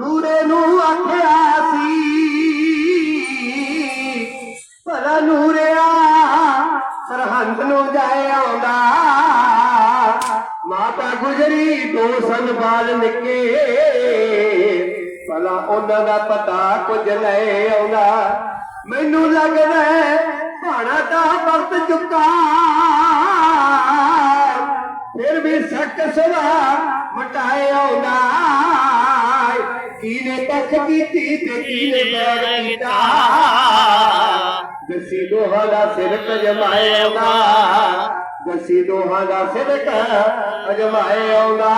ਨੂਰੇ ਨੂੰ ਆਖਿਆ ਸੀ। ਭਲਾ ਨੂਰਿਆ, ਸਰਹੰਦ ਨੂੰ ਜਾਏ ਆਉਂਦਾ। ਮਾਤਾ ਗੁਜਰੀ ਦੋ ਸੰਭਾਲ ਨਿੱਕੇ। ਭਲਾ ਉਹਨਾਂ ਦਾ ਪਤਾ ਕੁਝ ਲੈ ਆਉਂਦਾ। ਮੈਨੂੰ ਲੱਗਦਾ ਭਾਣਾ ਦਾ ਵਕਤ ਚੁੱਕਾ। ਫਿਰ ਵੀ ਸੱਕ ਸਦਾ ਮਟਾਏ ਆਉਂਦਾ। सीने तक बीती सीने लगता दसी दोहरा सिर कजमाएगा दसी दोहरा सिर कजमाएगा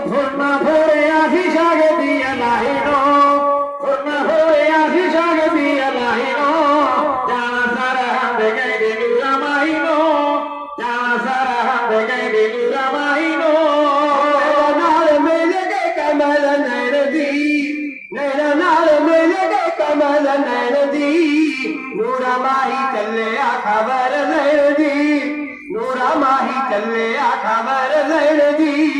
भुरना भोरे आधी जाग दिया नहीं नो भुरना भोरे आधी जाग दिया ਕਮਲ ਨੈਣ ਦੀ ਨੂਰਾ ਮਾਹੀ ਚੱਲਿਆ ਖਬਰ ਲੈਣ ਦੀ ਨੂਰਾ ਮਾਹੀ ਚੱਲਿਆ ਖਬਰ ਲੈਣ ਦੀ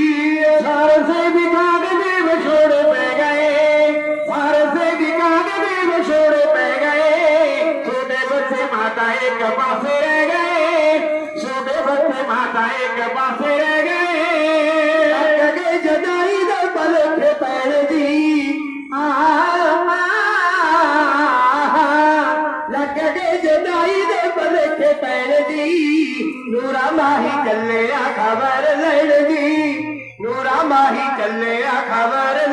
ਸਾਰੇ ਸੇ ਵਿਕਾਦ ਦੇ ਵਿਛੋੜ ਪੈ ਗਏ। ਸਾਰੇ ਸੇ ਵਿਕਾਦ ਦੇ ਵਿਛੋੜ ਪੈ ਗਏ। ਛੋਟੇ ਬੱਚੇ ਮਾਤਾ ਇੱਕ ਪਾਸੇ ਰਹਿ ਗਏ। ਛੋਟੇ ਬੱਚੇ ਮਾਤਾ ਇੱਕ ਪਾਸੇ ਰਹਿ ਨੂਰਾ ਮਾਹੀ ਚੱਲਿਆ ਖਬਰ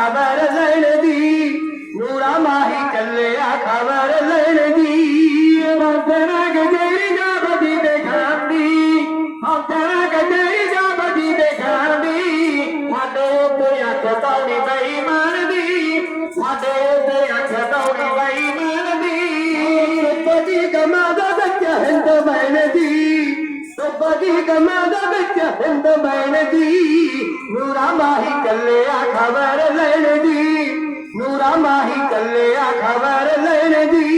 ਖਬਰ ਲੈਣ ਦੀ, ਨੂਰਾ ਮਾਹੀ ਚੱਲਿਆ ਖਬਰ ਲੈਣ ਦੀ। ਬੰਦਨਾ ਗਜੇਰੀ ਜਾ ਬਦੀ ਦੇਖਾਂਦੀ ਬੰਦਨਾ ਗਜੇਰੀ ਜਾ ਬਦੀ ਦੇਖਾਂਦੀ ਸਾਡੇ ਉੱਤੇ ਅੱਖ ਤੌੜੀ ਬਈ ਦੀ, ਸਾਡੇ ਉੱਤੇ ਅੱਖ ਤੌੜੀ ਬਈ ਮਾਰਦੀ ਬਦੀ ਗਮਾ ਦਾ ਬੱਚਾ ਹਿੰਦ ਬੈਣ ਦੀ। ਬਦੀ ਗਮਾ ਦਾ ਹਿੰਦ ਬੈਣ ਦੀ ਨੂਰਾ ਮਾਹੀ ਚੱਲਿਆ ਖਬਰ ਲੈਣ ਦੀ ਨੂਰਾ ਮਾਹੀ ਚੱਲਿਆ ਖਬਰ ਲੈਣ ਦੀ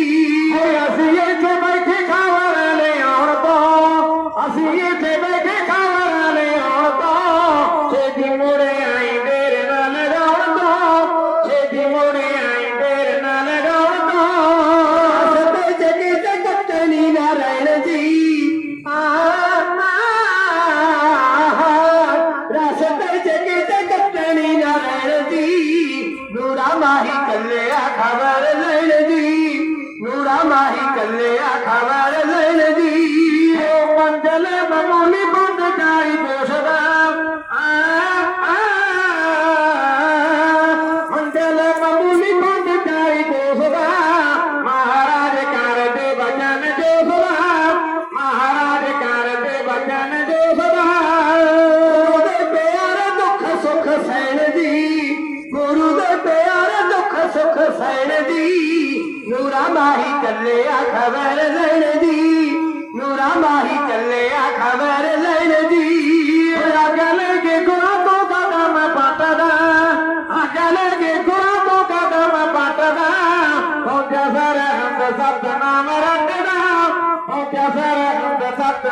ਅਸੀਂ ਇੱਥੇ ਬੈਠੇ ਖਬਰ ਲੈ ਆਉਣ ਤੋਂ। ਅਸੀਂ ਇੱਥੇ ਬੈਠੇ ਨੂਰਾ ਮਾਹੀ ਚੱਲਿਆ ਖਬਰ ਲੈਣ ਦੀ। ਨੂਰਾ ਮਾਹੀ ਚੱਲਿਆ ਖਬਰ ਚੱਲਿਆ ਖਬਰ ਲੈਣ ਦੀ। ਨੂਰਾ ਮਾਹੀ ਚੱਲਿਆ ਖਬਰ ਲੈਣ ਦੀ। ਅਗਲ ਕੇ ਗੁਰੂ ਤੋਂ ਕਦਮ ਪਟਦਾ? ਅਗਲ ਕੇ ਗੁਰੂ ਤੋਂ ਕਦਮ ਪਟਦਾ? ਹੋ ਜਾ ਸਰ ਹੰਦ ਸਤ ਨਾਮ ਰੱਖਦਾ। ਹੋ ਜਾ ਸਰ ਹੰਦ ਸਤ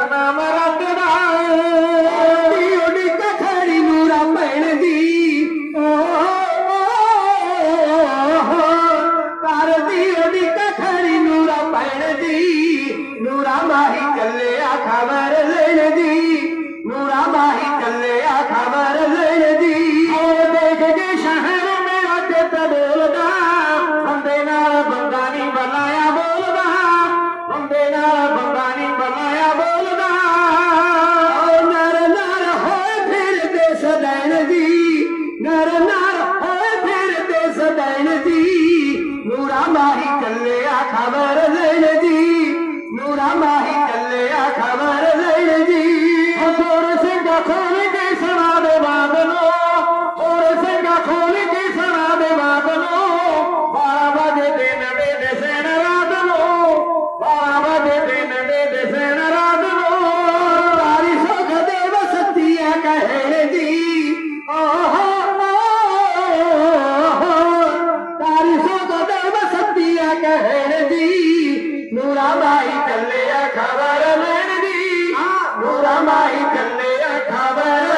ਨੂਰਾ ਮਾਹੀ ਚੱਲਿਆ ਮਾਈ ਚੱਲਿਆ ਖਬਰ ਲੈਣ ਦੀ। ਨੂਰਾ ਮਾਈ ਚੱਲਿਆ ਖਬਰ